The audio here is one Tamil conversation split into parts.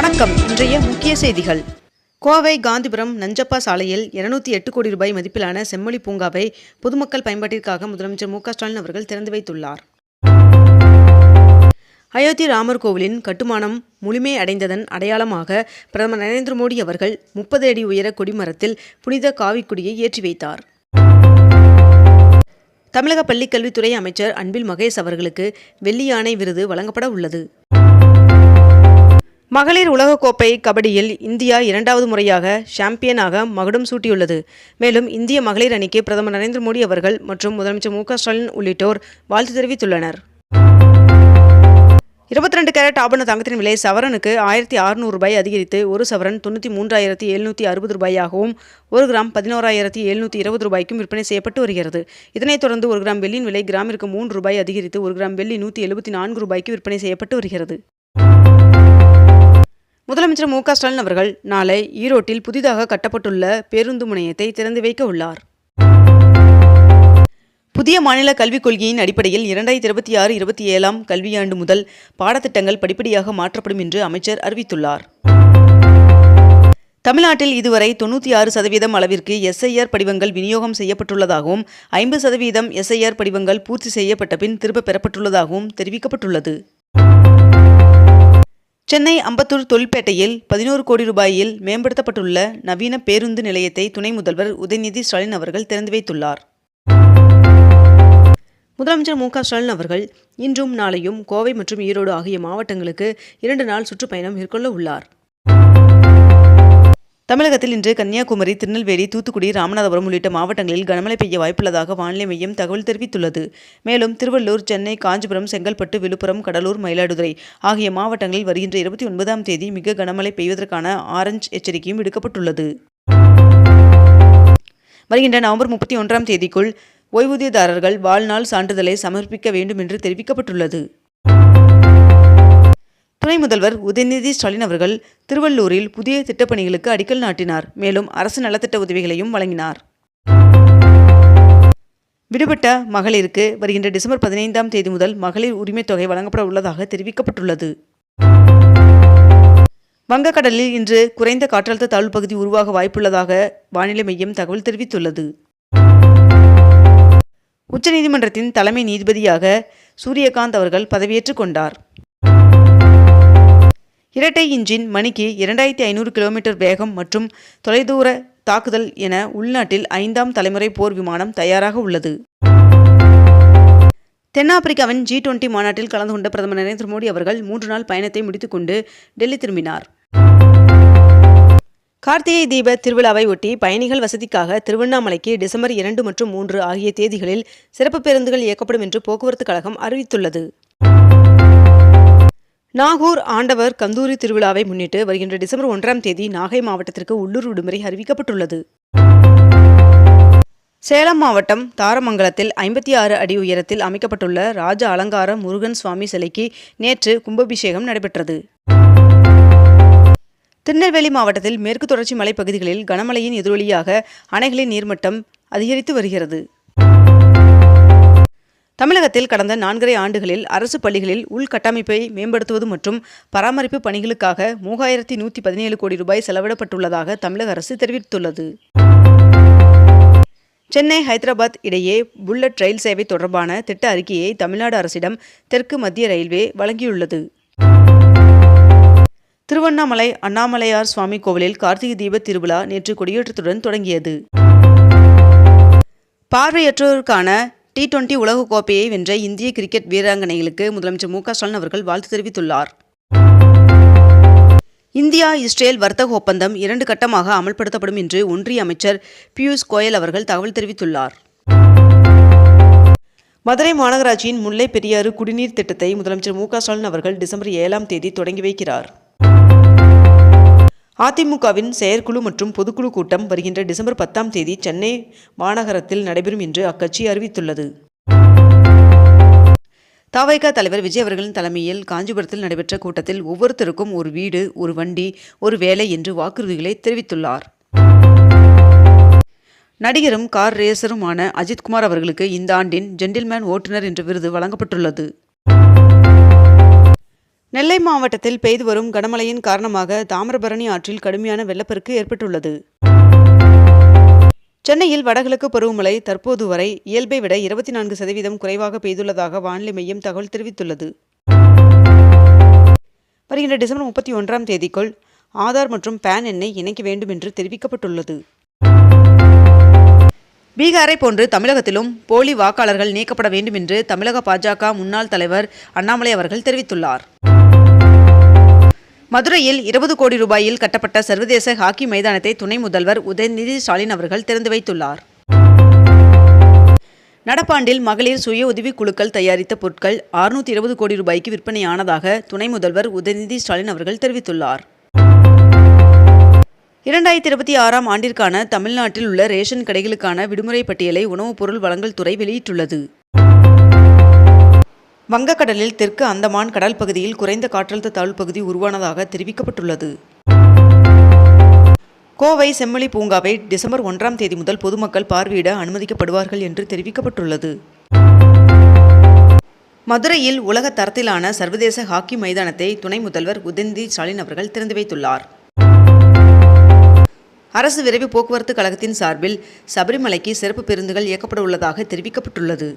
வணக்கம். இன்றைய முக்கிய செய்திகள். கோவை காந்திபுரம் நஞ்சப்பா சாலையில் இருநூத்தி எட்டு கோடி ரூபாய் மதிப்பிலான செம்மொழி பூங்காவை பொதுமக்கள் பயன்பாட்டிற்காக முதலமைச்சர் மு ஸ்டாலின் அவர்கள் திறந்து வைத்துள்ளார். அயோத்தி ராமர் கோவிலின் கட்டுமானம் முழுமை அடைந்ததன் அடையாளமாக பிரதமர் நரேந்திர மோடி அவர்கள் முப்பது அடி உயர கொடிமரத்தில் புனித காவிக்குடியை ஏற்றி வைத்தார். தமிழக பள்ளிக்கல்வித்துறை அமைச்சர் அன்பில் மகேஷ் அவர்களுக்கு வெள்ளி யானை விருது வழங்கப்பட உள்ளது. மகளிர் உலகக்கோப்பை கபடியில் இந்தியா இரண்டாவது முறையாக சாம்பியனாக மகுடம் சூட்டியுள்ளது. மேலும் இந்திய மகளிர் அணிக்கு பிரதமர் நரேந்திர மோடி அவர்கள் மற்றும் முதலமைச்சர் மு க ஸ்டாலின் உள்ளிட்டோர் வாழ்த்து தெரிவித்துள்ளனர். இருபத்தி ரெண்டு கேரட் ஆபண தங்கத்தின் விலை சவரனுக்கு ஆயிரத்தி அறுநூறு ரூபாய் அதிகரித்து ஒரு சவரன் தொண்ணூற்றி மூன்றாயிரத்தி எழுநூற்றி அறுபது ரூபாயாகவும் ஒரு கிராம் பதினோராயிரத்தி எழுநூற்றி இருபது ரூபாய்க்கும் விற்பனை செய்யப்பட்டு வருகிறது. இதனைத் தொடர்ந்து ஒரு கிராம் வெள்ளியின் விலை கிராமிற்கு மூன்று ரூபாய் அதிகரித்து ஒரு கிராம் வெள்ளி நூற்றி எழுபத்தி நான்கு ரூபாய்க்கு விற்பனை செய்யப்பட்டு வருகிறது. முதலமைச்சர் மு ஸ்டாலின் அவர்கள் நாளை ஈரோட்டில் புதிதாக கட்டப்பட்டுள்ள பேருந்து முனையத்தை திறந்து வைக்க உள்ளார். புதிய மாநில கல்விக் கொள்கையின் அடிப்படையில் இரண்டாயிரத்தி இருபத்தி ஆறு இருபத்தி ஏழாம் கல்வியாண்டு முதல் பாடத்திட்டங்கள் படிப்படியாக மாற்றப்படும் என்று அமைச்சர் அறிவித்துள்ளார். தமிழ்நாட்டில் இதுவரை தொண்ணூற்றி ஆறு சதவீதம் அளவிற்கு எஸ்ஐஆர் படிவங்கள் விநியோகம் செய்யப்பட்டுள்ளதாகவும் ஐம்பது சதவீதம் எஸ்ஐஆர் படிவங்கள் பூர்த்தி செய்யப்பட்ட பின் திரும்ப பெறப்பட்டுள்ளதாகவும் தெரிவிக்கப்பட்டுள்ளது. சென்னை அம்பத்தூர் தொழிற்பேட்டையில் பதினோரு கோடி ரூபாயில் மேம்படுத்தப்பட்டுள்ள நவீன பேருந்து நிலையத்தை துணை முதல்வர் உதயநிதி ஸ்டாலின் அவர்கள் திறந்து வைத்துள்ளார். முதலமைச்சர் மு க ஸ்டாலின் அவர்கள் இன்றும் நாளையும் கோவை மற்றும் ஈரோடு ஆகிய மாவட்டங்களுக்கு இரண்டு நாள் சுற்றுப்பயணம் மேற்கொள்ள உள்ளார். தமிழகத்தில் இன்று கன்னியாகுமரி திருநெல்வேலி தூத்துக்குடி ராமநாதபுரம் உள்ளிட்ட மாவட்டங்களில் கனமழை பெய்ய வாய்ப்புள்ளதாக வானிலை மையம் தகவல் தெரிவித்துள்ளது. மேலும் திருவள்ளூர் சென்னை காஞ்சிபுரம் செங்கல்பட்டு விழுப்புரம் கடலூர் மயிலாடுதுறை ஆகிய மாவட்டங்களில் வருகின்ற இருபத்தி ஒன்பதாம் தேதி மிக கனமழை பெய்வதற்கான ஆரஞ்ச் எச்சரிக்கையும் விடுக்கப்பட்டுள்ளது. வருகின்ற நவம்பர் முப்பத்தி ஒன்றாம் தேதிக்குள் ஓய்வூதியதாரர்கள் வாழ்நாள் சான்றிதழை சமர்ப்பிக்க வேண்டும் என்று தெரிவிக்கப்பட்டுள்ளது. துணை முதல்வர் உதயநிதி ஸ்டாலின் அவர்கள் திருவள்ளூரில் புதிய திட்டப்பணிகளுக்கு அடிக்கல் நாட்டினார். மேலும் அரசு நலத்திட்ட உதவிகளையும் வழங்கினார். விடுபட்ட மகளிருக்கு வருகின்ற டிசம்பர் பதினைந்தாம் தேதி முதல் மகளிர் உரிமைத் தொகை வழங்கப்பட உள்ளதாக தெரிவிக்கப்பட்டுள்ளது. வங்கக்கடலில் இன்று குறைந்த காற்றழுத்த தாழ்வு பகுதி உருவாக வாய்ப்புள்ளதாக வானிலை மையம் தகவல் தெரிவித்துள்ளது. உச்சநீதிமன்றத்தின் தலைமை நீதிபதியாக சூரியகாந்த் அவர்கள் பதவியேற்றுக் கொண்டார். இரட்டை இன்ஜின் மணிக்கு இரண்டாயிரத்தி ஐநூறு கிலோமீட்டர் வேகம் மற்றும் தொலைதூர தாக்குதல் என உள்நாட்டில் ஐந்தாம் தலைமுறை போர் விமானம் தயாராக உள்ளது. தென்னாப்பிரிக்காவின் ஜி டுவெண்டி மாநாட்டில் கலந்து கொண்ட பிரதமர் நரேந்திர மோடி அவர்கள் மூன்று நாள் பயணத்தை முடித்துக்கொண்டு டெல்லி திரும்பினார். கார்த்திகை தீப திருவிழாவை ஒட்டி பயணிகள் வசதிக்காக திருவண்ணாமலைக்கு டிசம்பர் இரண்டு மற்றும் மூன்று ஆகிய தேதிகளில் சிறப்பு பேருந்துகள் இயக்கப்படும் என்று போக்குவரத்து கழகம் அறிவித்துள்ளது. நாகூர் ஆண்டவர் கந்தூரி திருவிழாவை முன்னிட்டு வருகின்ற டிசம்பர் ஒன்றாம் தேதி நாகை மாவட்டத்திற்கு உள்ளூர் விடுமுறை அறிவிக்கப்பட்டுள்ளது. சேலம் மாவட்டம் தாரமங்கலத்தில் ஐம்பத்தி ஆறு அடி உயரத்தில் அமைக்கப்பட்டுள்ள ராஜ அலங்கார முருகன் சுவாமி சிலைக்கு நேற்று கும்பாபிஷேகம் நடைபெற்றது. திருநெல்வேலி மாவட்டத்தில் மேற்கு தொடர்ச்சி மலைப்பகுதிகளில் கனமழையின் எதிரொலியாக அணைகளின் நீர்மட்டம் அதிகரித்து வருகிறது. தமிழகத்தில் கடந்த நான்கரை ஆண்டுகளில் அரசு பள்ளிகளில் உள்கட்டமைப்பை மேம்படுத்துவது மற்றும் பராமரிப்பு பணிகளுக்காக மூவாயிரத்தி நூற்றி பதினேழு கோடி ரூபாய் செலவிடப்பட்டுள்ளதாக தமிழக அரசு தெரிவித்துள்ளது. சென்னை ஹைதராபாத் இடையே புல்லட் ரயில் சேவை தொடர்பான திட்ட அறிக்கையை தமிழ்நாடு அரசிடம் தெற்கு மத்திய ரயில்வே வழங்கியுள்ளது. திருவண்ணாமலை அண்ணாமலையார் சுவாமி கோவிலில் கார்த்திகை தீப திருவிழா நேற்று கொடியேற்றத்துடன் தொடங்கியது. பார்வையற்றோருக்கான டி டுவெண்டி உலகக்கோப்பையை வென்ற இந்திய கிரிக்கெட் வீராங்கனைகளுக்கு முதலமைச்சர் மு க ஸ்டாலின் அவர்கள் வாழ்த்து தெரிவித்துள்ளார். இந்தியா இஸ்ரேல் வர்த்தக ஒப்பந்தம் இரண்டு கட்டமாக அமல்படுத்தப்படும் என்று ஒன்றிய அமைச்சர் பியூஷ் கோயல் அவர்கள் தகவல் தெரிவித்துள்ளார். மதுரை மாநகராட்சியின் முல்லை பெரியாறு குடிநீர் திட்டத்தை முதலமைச்சர் மு க ஸ்டாலின் அவர்கள் டிசம்பர் ஏழாம் தேதி தொடங்கி வைக்கிறார். அதிமுகவின் செயற்குழு மற்றும் பொதுக்குழு கூட்டம் வருகின்ற டிசம்பர் பத்தாம் தேதி சென்னை மாநகரத்தில் நடைபெறும் என்று அக்கட்சி அறிவித்துள்ளது. தாவைக்கா தலைவர் விஜய் அவர்களின் தலைமையில் காஞ்சிபுரத்தில் நடைபெற்ற கூட்டத்தில் ஒவ்வொருத்தருக்கும் ஒரு வீடு ஒரு வண்டி ஒரு வேலை என்று வாக்குறுதிகளை தெரிவித்துள்ளார். நடிகரும் கார் ரேசருமான அஜித்குமார் அவர்களுக்கு இந்த ஆண்டின் ஜென்டில்மேன் ஓட்டுநர் என்ற விருது வழங்கப்பட்டுள்ளது. நெல்லை மாவட்டத்தில் பெய்து வரும் கனமழையின் காரணமாக தாமிரபரணி ஆற்றில் கடுமையான வெள்ளப்பெருக்கு ஏற்பட்டுள்ளது. சென்னையில் வடகிழக்கு பருவமழை தற்போது வரை இயல்பை விட இருபத்தி நான்கு சதவீதம் குறைவாக பெய்துள்ளதாக வானிலை மையம் தகவல் தெரிவித்துள்ளது. வருகின்ற டிசம்பர் முப்பத்தி ஒன்றாம் தேதிக்குள் ஆதார் மற்றும் பேன் எண்ணை இணைக்க வேண்டும் என்று தெரிவிக்கப்பட்டுள்ளது. பீகாரை போன்று தமிழகத்திலும் போலி வாக்காளர்கள் நீக்கப்பட வேண்டும் என்று தமிழக பாஜக முன்னாள் தலைவர் அண்ணாமலை அவர்கள் தெரிவித்துள்ளார். மதுரையில் இருபது கோடி ரூபாயில் கட்டப்பட்ட சர்வதேச ஹாக்கி மைதானத்தை துணை முதல்வர் உதயநிதி ஸ்டாலின் அவர்கள் திறந்து வைத்துள்ளார். நடப்பாண்டில் மகளிர் சுய உதவிக் குழுக்கள் தயாரித்த பொருட்கள் அறுநூத்தி இருபது கோடி ரூபாய்க்கு விற்பனையானதாக துணை முதல்வர் உதயநிதி ஸ்டாலின் அவர்கள் தெரிவித்துள்ளார். இரண்டாயிரத்தி இருபத்தி ஆறாம் ஆண்டிற்கான தமிழ்நாட்டில் உள்ள ரேஷன் கடைகளுக்கான விடுமுறை பட்டியலை உணவுப் பொருள் வழங்கல் துறை வெளியிட்டுள்ளது. வங்கக்கடலில் தெற்கு அந்தமான் கடல் பகுதியில் குறைந்த காற்றழுத்த தாழ்வு பகுதி உருவானதாக தெரிவிக்கப்பட்டுள்ளது. கோவை செம்மொழி பூங்காவை டிசம்பர் ஒன்றாம் தேதி முதல் பொதுமக்கள் பார்வையிட அனுமதிக்கப்படுவார்கள் என்று தெரிவிக்கப்பட்டுள்ளது. மதுரையில் உலக தரத்திலான சர்வதேச ஹாக்கி மைதானத்தை துணை முதல்வர் உதயநிதி ஸ்டாலின் அவர்கள் திறந்து வைத்துள்ளார். அரசு விரைவு போக்குவரத்து கழகத்தின் சார்பில் சபரிமலைக்கு சிறப்பு பேருந்துகள் இயக்கப்பட உள்ளதாக தெரிவிக்கப்பட்டுள்ளது.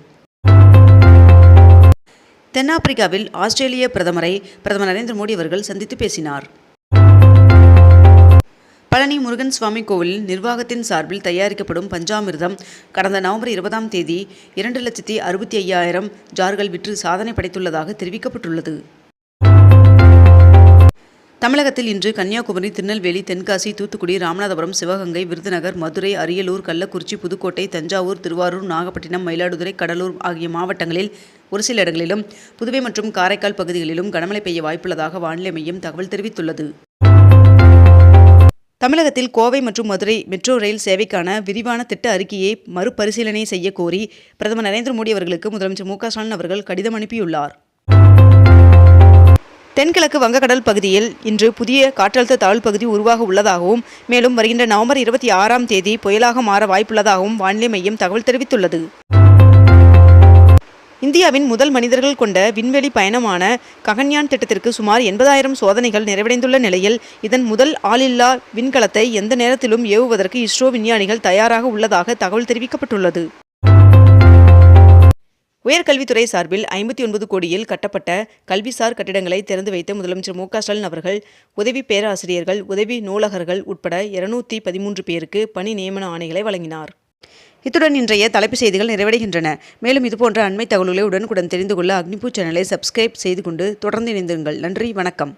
தென்னாப்பிரிக்காவில் ஆஸ்திரேலிய பிரதமரை பிரதமர் நரேந்திர மோடி அவர்கள் சந்தித்து பேசினார். பழனி முருகன் சுவாமி கோவிலில் நிர்வாகத்தின் சார்பில் தயாரிக்கப்படும் பஞ்சாமிர்தம் கடந்த நவம்பர் இருபதாம் தேதி இரண்டு லட்சத்தி அறுபத்தி ஐயாயிரம் ஜார்கள் விற்று சாதனை படைத்துள்ளதாக தெரிவிக்கப்பட்டுள்ளது. தமிழகத்தில் இன்று கன்னியாகுமரி திருநெல்வேலி தென்காசி தூத்துக்குடி ராமநாதபுரம் சிவகங்கை விருதுநகர் மதுரை அரியலூர் கள்ளக்குறிச்சி புதுக்கோட்டை தஞ்சாவூர் திருவாரூர் நாகப்பட்டினம் மயிலாடுதுறை கடலூர் ஆகிய மாவட்டங்களில் ஒரு சில இடங்களிலும் புதுவை மற்றும் காரைக்கால் பகுதிகளிலும் கனமழை பெய்ய வாய்ப்புள்ளதாக வானிலை மையம் தகவல் தெரிவித்துள்ளது. தமிழகத்தில் கோவை மற்றும் மதுரை மெட்ரோ ரயில் சேவைக்கான விரிவான திட்ட அறிக்கையை மறுபரிசீலனை செய்ய கோரி பிரதமர் நரேந்திர மோடி அவர்களுக்கு முதலமைச்சர் மு க ஸ்டாலின் அவர்கள் கடிதம் அனுப்பியுள்ளார். தென்கிழக்கு வங்கக்கடல் பகுதியில் இன்று புதிய காற்றழுத்த தாழ்வு பகுதி உருவாக உள்ளதாகவும் மேலும் வருகின்ற நவம்பர் இருபத்தி ஆறாம் தேதி புயலாக மாற வாய்ப்புள்ளதாகவும் வானிலை மையம் தகவல் தெரிவித்துள்ளது. இந்தியாவின் முதல் மனிதர்கள் கொண்ட விண்வெளி பயணமான ககன்யான் திட்டத்திற்கு சுமார் எண்பதாயிரம் சோதனைகள் நிறைவடைந்துள்ள நிலையில் இதன் முதல் ஆளில்லா விண்கலத்தை எந்த நேரத்திலும் ஏவுவதற்கு இஸ்ரோ விஞ்ஞானிகள் தயாராக உள்ளதாக தகவல் தெரிவிக்கப்பட்டுள்ளது. உயர்கல்வித்துறை சார்பில் ஐம்பத்தி ஒன்பது கோடியில் கட்டப்பட்ட கல்விசார் கட்டிடங்களை திறந்து வைத்த முதலமைச்சர் மு க ஸ்டாலின் அவர்கள் உதவி பேராசிரியர்கள் உதவி நூலகர்கள் உட்பட இருநூத்தி பதிமூன்று பேருக்கு பணி நியமன ஆணைகளை வழங்கினார். இத்துடன் இன்றைய தலைப்புச் செய்திகள் நிறைவடைகின்றன. மேலும் இதுபோன்ற அண்மை தகவல்களை உடனுக்குடன் தெரிந்து கொள்ள அக்னிபூ சேனலை சப்ஸ்கிரைப் செய்து கொண்டு தொடர்ந்து இணைந்திருங்கள். நன்றி வணக்கம்.